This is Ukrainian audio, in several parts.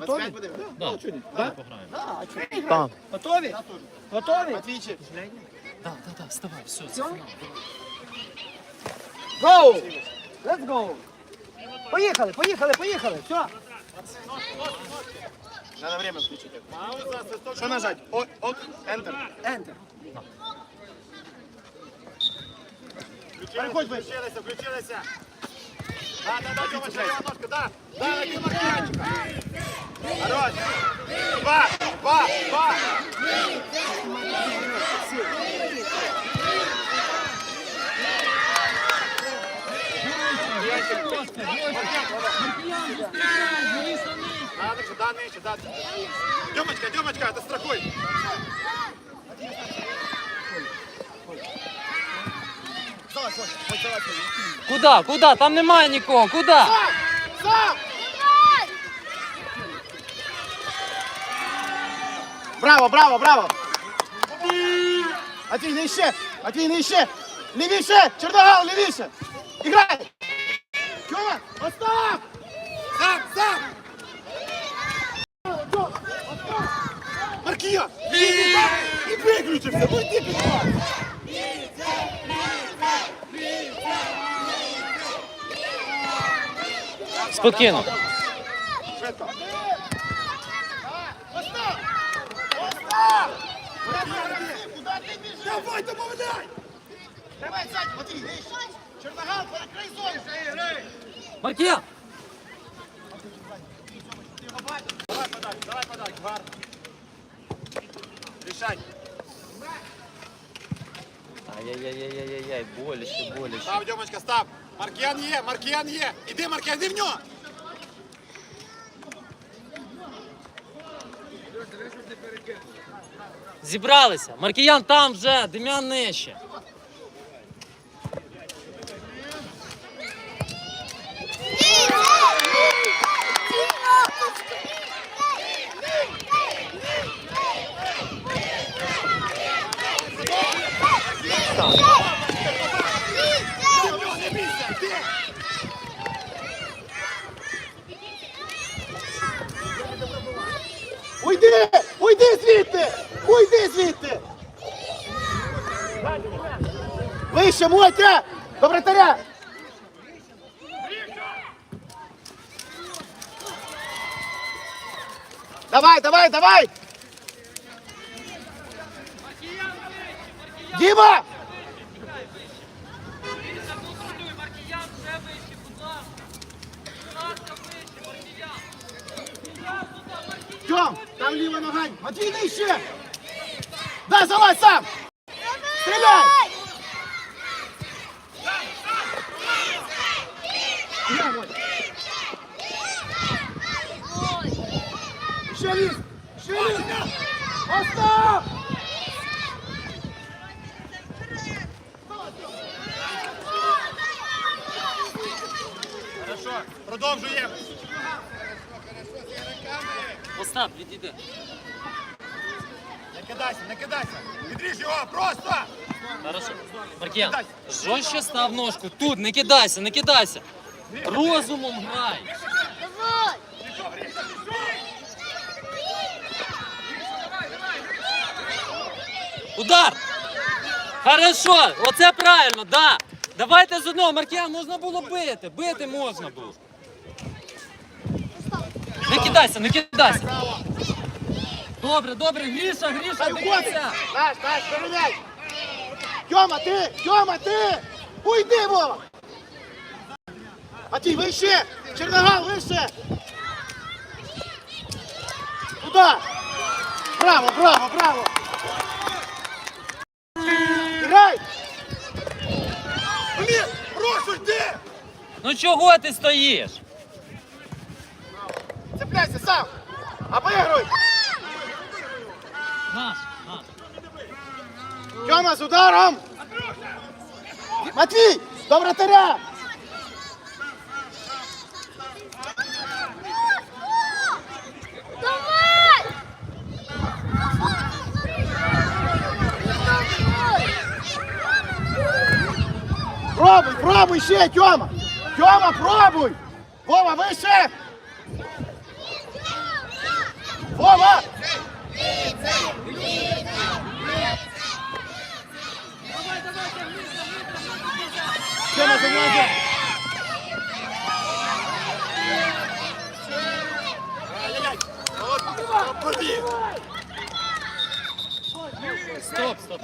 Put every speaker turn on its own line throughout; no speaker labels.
Готові?
будемо?
Да.
Давай пограємо.
Да, а чого не
Так.
граємо? Готові? Готові?
Матвійчик.
Так, так, так, вставай, все,
Все?
все.
Go! Let's go! Поїхали, поїхали, поїхали. Все.
Надо время включити. Що нажать? О, ок, enter.
Enter.
Переходь вище.
Включилися, включилися. Да, да, да, Тьомочка, ліва ножка, да. Да, на кіно м'ячика. Хорош. Два, два, два. Да, нижче, да, нижче, да. Тьомочка, Тьомочка, ти страхуй.
Куда, куда? Там немає нікого, куда?
Сам! Браво, браво, браво! Матвій, нижче! Матвій, нижче! Лівіше! Чорногал, лівіше! Іграй! Тьома, Остап!
Сам, сам. Маркія! І виключився, ну йди.
Спокійно.
Швидко. Давай, домовляй!
Давай, сядь, Матвій, нижче! Чорногал, перекрий зону!
Маркія!
Давай подай, давай подай, гарно. Рішай.
Ай-яй-яй-яй-яй, боляче, боляче.
Став, Дьомочка, став. Маркіян є, Маркіян є. Іди, Маркіян, іди в нього.
Зібралися. Маркіян там вже, Дем'ян нижче.
Уйди! Уйди звідти! Уйди звідти! Вище, Мотя! До вратаря! Давай, давай, давай! Діма! Тьом, там ліва нога. Матвій нижче! Да, залазь сам! Стріляй! Стріляй, Мотя. Ще ліз! Ще ліз! Остап!
Хорошо, продовжуємо.
Остап, відійди.
Не кидайся, не кидайся. Відріж його, просто.
Хорошо. Маркіян, жорстче став ножку. Тут, не кидайся, не кидайся. Розумом грай. Удар! Хорошо, оце правильно, да. Давайте з одного, Маркіян, можна було бити. Бити можна було. Не кидайся, не кидайся. Добре, добре, Гріша, Гріша, дивися.
Наш, наш, перевіряй! Тьома, ти! Тьома, ти! Уйди, Вова! Матвій, вище! Черногал, вище! Туда! Браво, браво, браво! Грай!
Блін, прошу, йди.
Ну чого ти стоїш?
Цепляйся сам! Обыгрывай!
Наш, наш.
Тьома з ударом! Матвій! До вратаря! Пробуй, пробуй ще, Тьома! Тьома, пробуй! Вова, вище! Вова! Тьома, займайся!
Стоп, стоп.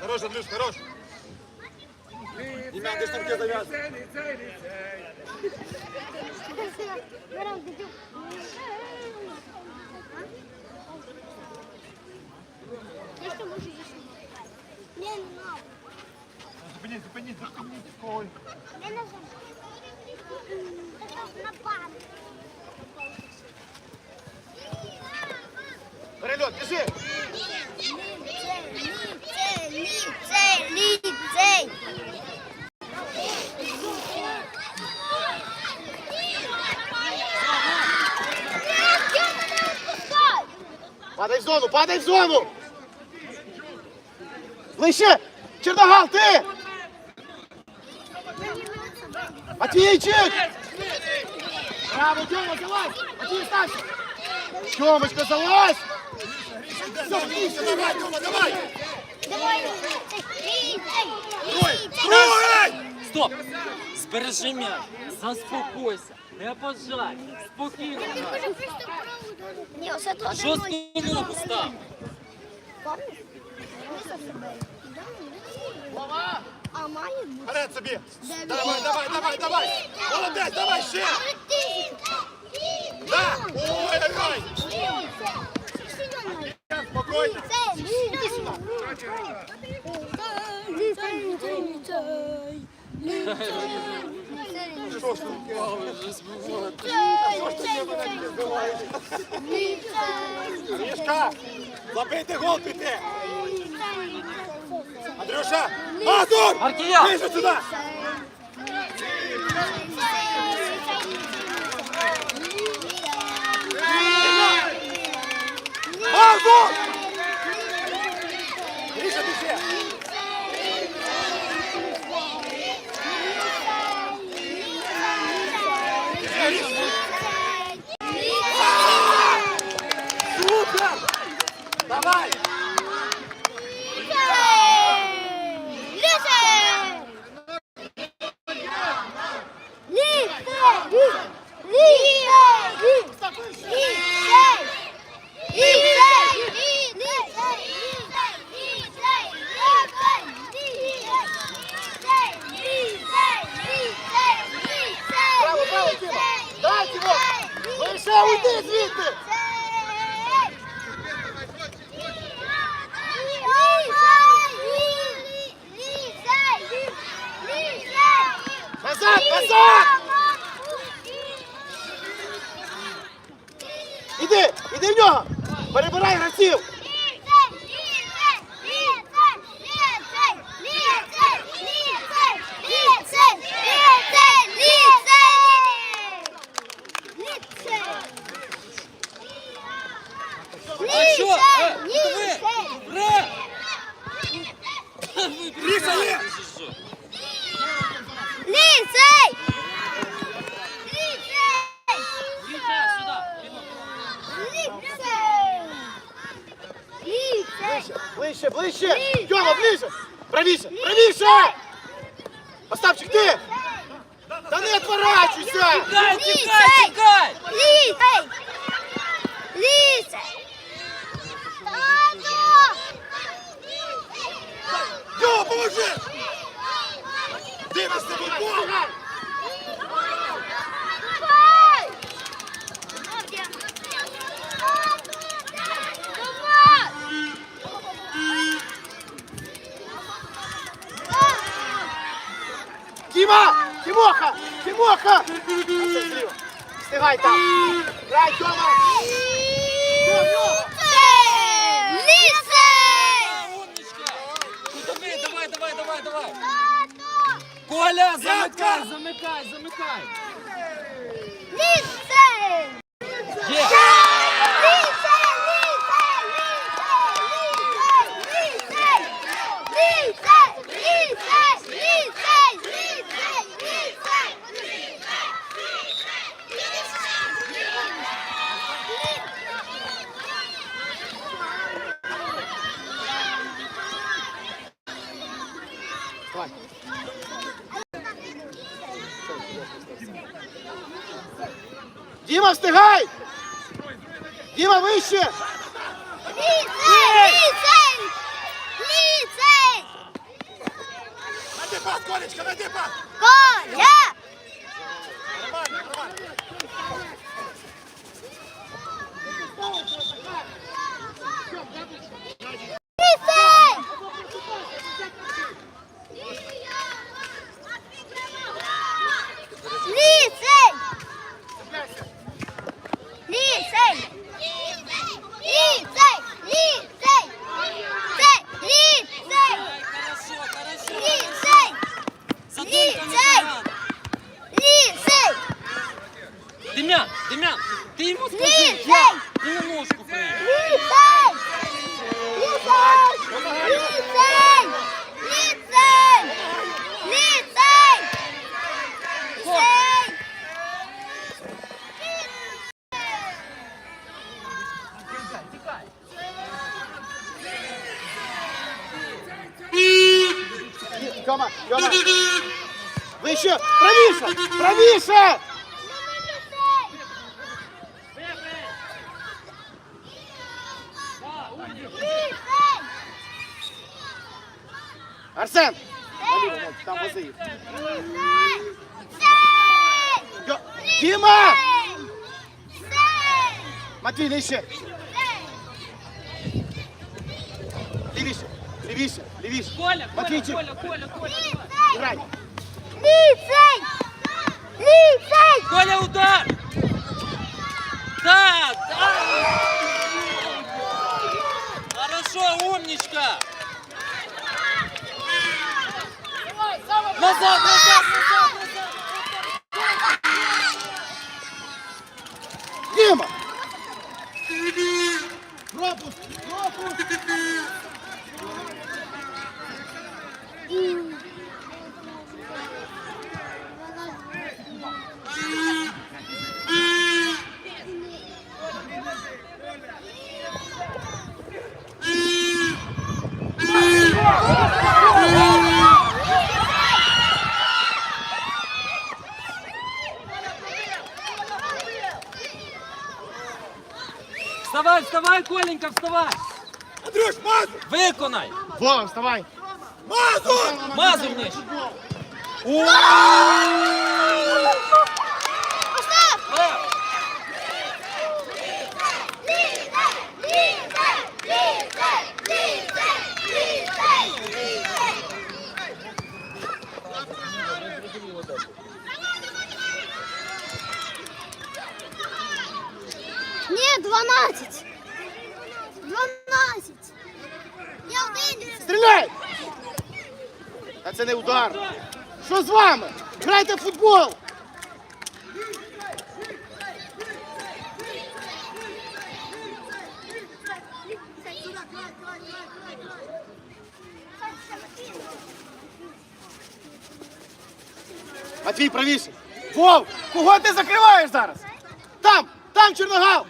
Хорош, Андрюш, хорош. Ім'я, зав'язані.
Берем, дідю. Я Надо.
Зупиніть, зупиніть, зупиніть.
Не знаю. На.
Перельот, біжи! Падай в зону, падай в зону! Ближче! Черногал, ти! Матвійчик! Браво, Тьома, залазь! Матвій, старший! Тьомочка, залазь! Все, давай, Тьома, давай!
Давай, ліцей,
Ой,
ліцей.
Ой!
Стоп! Збережи м'яч, заспокойся, не обожай, спокійно.
Ні, оце то
Жорстку ногу став.
А має бути.
Вперед собі. Давай, давай, давай, давай. Молодець, давай ще. Да. Ой, ой, ой. Спокійно. Що ж ти? Мішка, забийте гол піти. Андрюша, Артур!
Маркія!
Ближче сюди! Артур! Ближче біжи! Супер! Давай!
Браво, браво, Тіма! Дай, Тімо! Лише уйди звідти! Назад, назад! Іди, іди в нього! Перебирай гравців!
А що? Е, диви! Ре!
Ліса є!
Ліцей! Ліцей!
Вітя, сюди!
Ліцей! Ліцей!
Ближче, ближче! Тьома, ближче! Правіше, правіше! Остапчик, ти! Та не отворачуйся!
Тікай, тікай, тікай!
Ліцей! Тато!
Йо, поможи! Дивишся футбол!
Давай!
Оце зліва. Встигай там! Грай, Тьома!
Давай, давай, давай, давай, давай! Коля, замикай, замикай, замикай!
Ліцей!
Є!
Ліцей! Ліцей! Ліцей! Ліцей! Ліцей!
Діма, встигай! Діма, вище!
Ліцей! Ліцей! Ліцей!
Найди пас, Колечка, найди пас!
Коля!
Нормально, нормально.
Матвій, нижче! Лівіше! Лівіше! Лівіше!
Коля, Коля,
Матвійчик!
Коля, Коля, Коля.
Грай!
Ліцей! Ліцей!
Коля, удар! Да, да! Хорошо, умничка! Назад, назад, назад, назад! Вставай, вставай, Коленька, вставай!
Андрюш, Мазур!
Виконай!
Вова, вставай!
Мазур!
Мазур ниж!
Ні, 12. 12.
Стріляй! А це не удар. Що з вами? Грайте в футбол! Матвій, правіше. Вов, кого ти закриваєш зараз? Там, там Чорногал!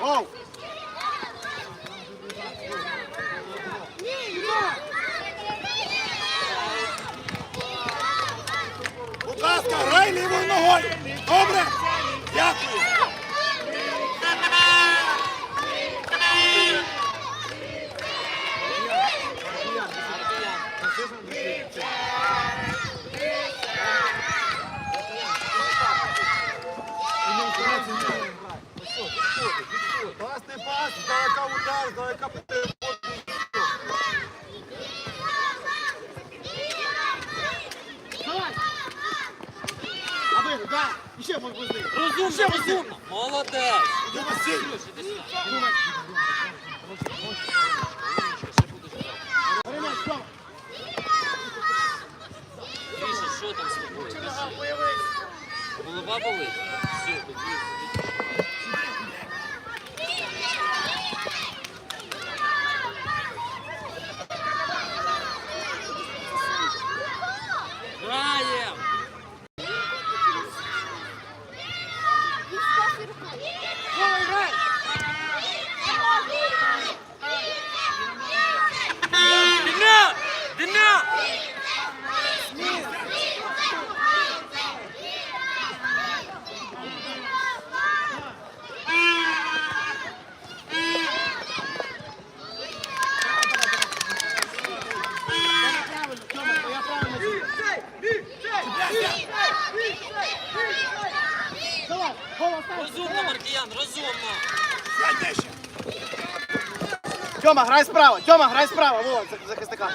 Вов,
Будь ласка, грай лівою! Добре? Дякую! Класний пас, здалека удар, здалека перевод.
давай! А ви, да, ще можна з ним.
Розумно, розумно! Молодець! Гріша, що там з тобою? Голова болить? Все, тоді. розумно.
Сядь нижче.
Тьома, грай справа. Тьома, грай справа. Во, за- захисника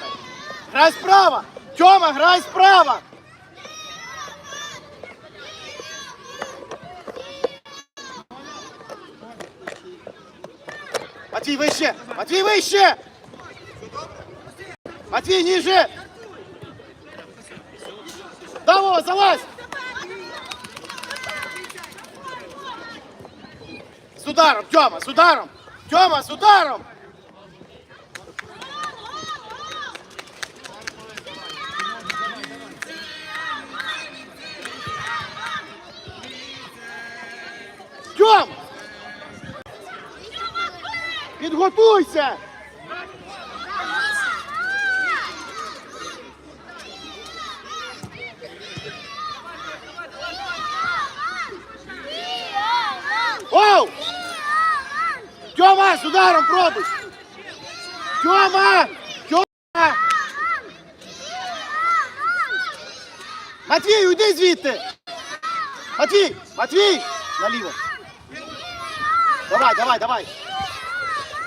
грай. Справа. Тьома, грай справа. Матвій, вище! Матвій, вище! Матвій, ніже! Даво, залазь! Ударом, Тьома, з ударом! Тьома, з ударом! Тьом! Підготуйся! Тьома, з ударом пробуй! Тьома! Тьома! Матвій, уйди звідти! Матвій! Матвій! Наліво! Давай, давай, давай!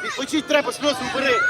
Відпочить треба, сльози убери!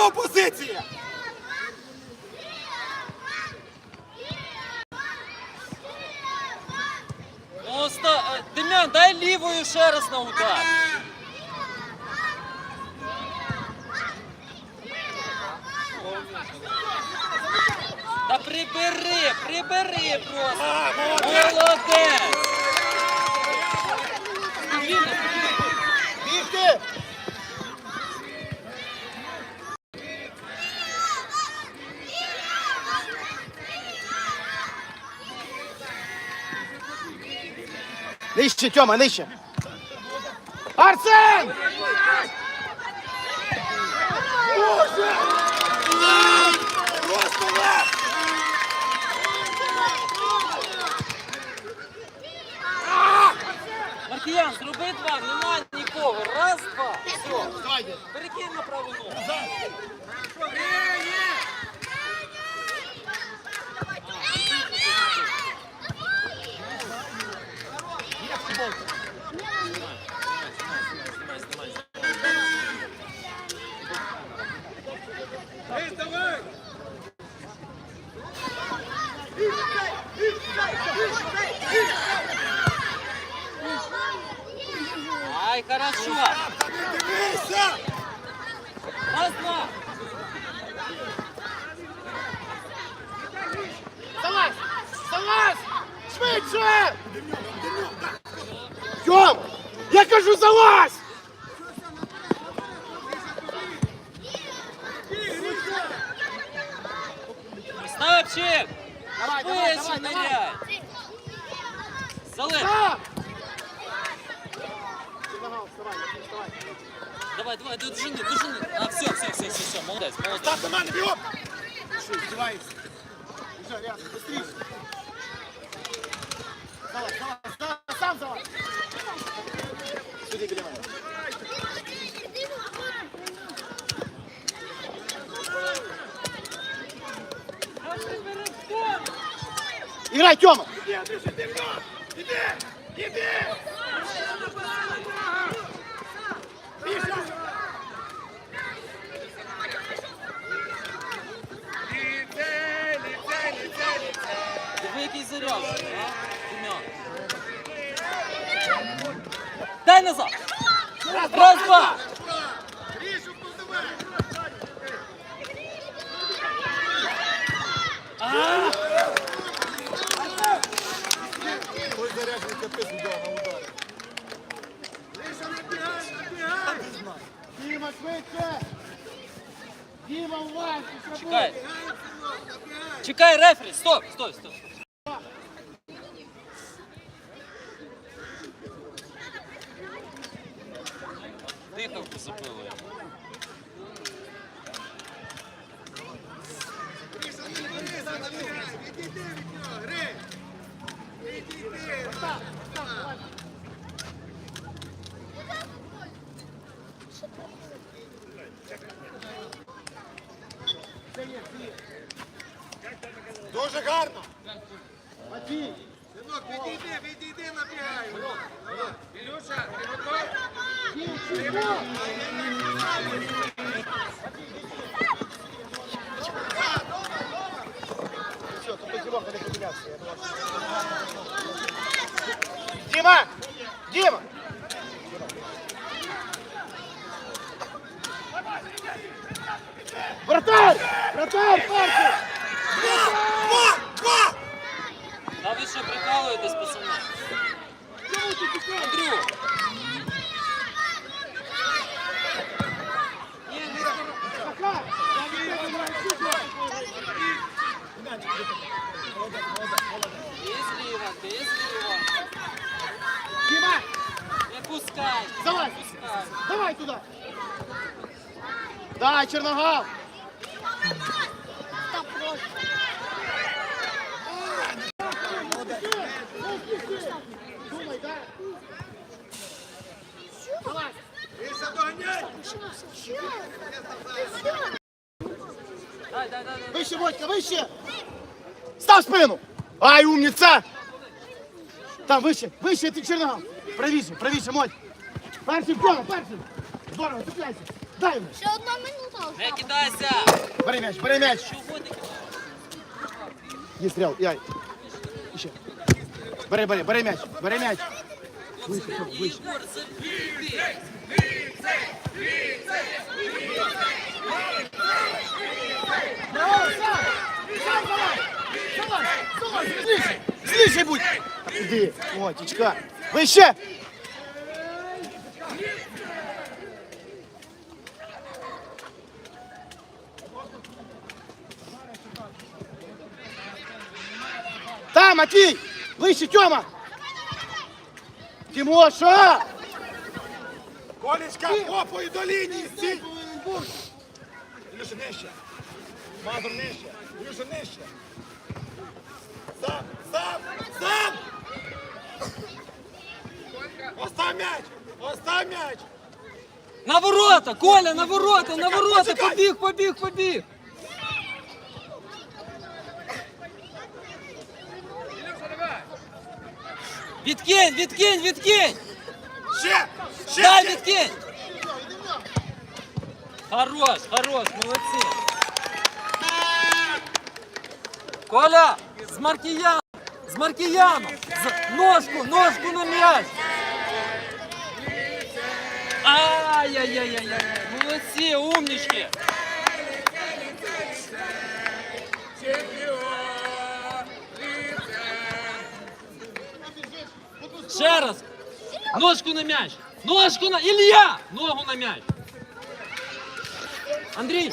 Це його позиція!
Оста... е, Дем'ян, дай лівою ще раз на удар. Та прибери, прибери просто.
А, молодець!
Молодець. Спокійно, спокійно.
Бігти! Нижче, Тьома, нижче! Арсен!
Боже! Просто!
Маркіян, зроби два, немає нікого. Раз, два. Все. Перекинь на праву ногу. Хорошо.
Іграй, Тьома!
Іди! Іди!
Дай назад! Раз, два! А!
Діма, швидше! Діма, уважніше будь!
Чекай. Чекай, рефері. Стоп, стой, стоп. Дихавку запили.
Дуже гарно.
Матвій!
Все, тут позіваха не помінявся. Я думав.
Діма! Діма! Вратарь! Вратарь, перший!
Два! Два!
А ви що прикалуєтесь, пацани? Андрю! Ні, не
Захар! Я від тебе Діма!
Не пускай.
Давай!
Не пускай.
Давай Черногав!
Та просто.
Думай, дай! Давай!
Дай, дай, дай, дай.
Вище, Водька, вище! Став спину! Ай, умниця! Там, вище, вище, ти Черногав! Правіше, правіше, Модь! Перший, Пьома, перший! Здорово, цепляйся! Дай йому!
Ще одна минута.
Не кидайся.
Бери м'яч, бери м'яч! Є стріл, яй! Ще! Бери, бери, бери м'яч, бери м'яч! Вище, щоб вище! Зліше будь! Іди, о, тічка! Вище! Там, Матвій! Вище, Тьома! Тимоша!
Колечка, попою до лінії, стій! Ілюша, нижче. Мазур нижче. Ілюша, нижче. Сам, сам, сам! Остав м'яч! Остав м'яч!
На ворота, Коля, на ворота, на ворота. Побіг, побіг, побіг. Відкинь, відкинь, відкинь.
Ще! Ще!
Дай
ще.
відкинь. Хорош, хорош, молодці. Коля, з Маркіяном, з Маркіяном. З... Ножку, ножку на м'яч. Ай-яй-яй-яй-яй. Молодці, умнички. Ще раз. Ножку на м'яч. Ножку на... Ілля! Ногу на м'яч. Андрій!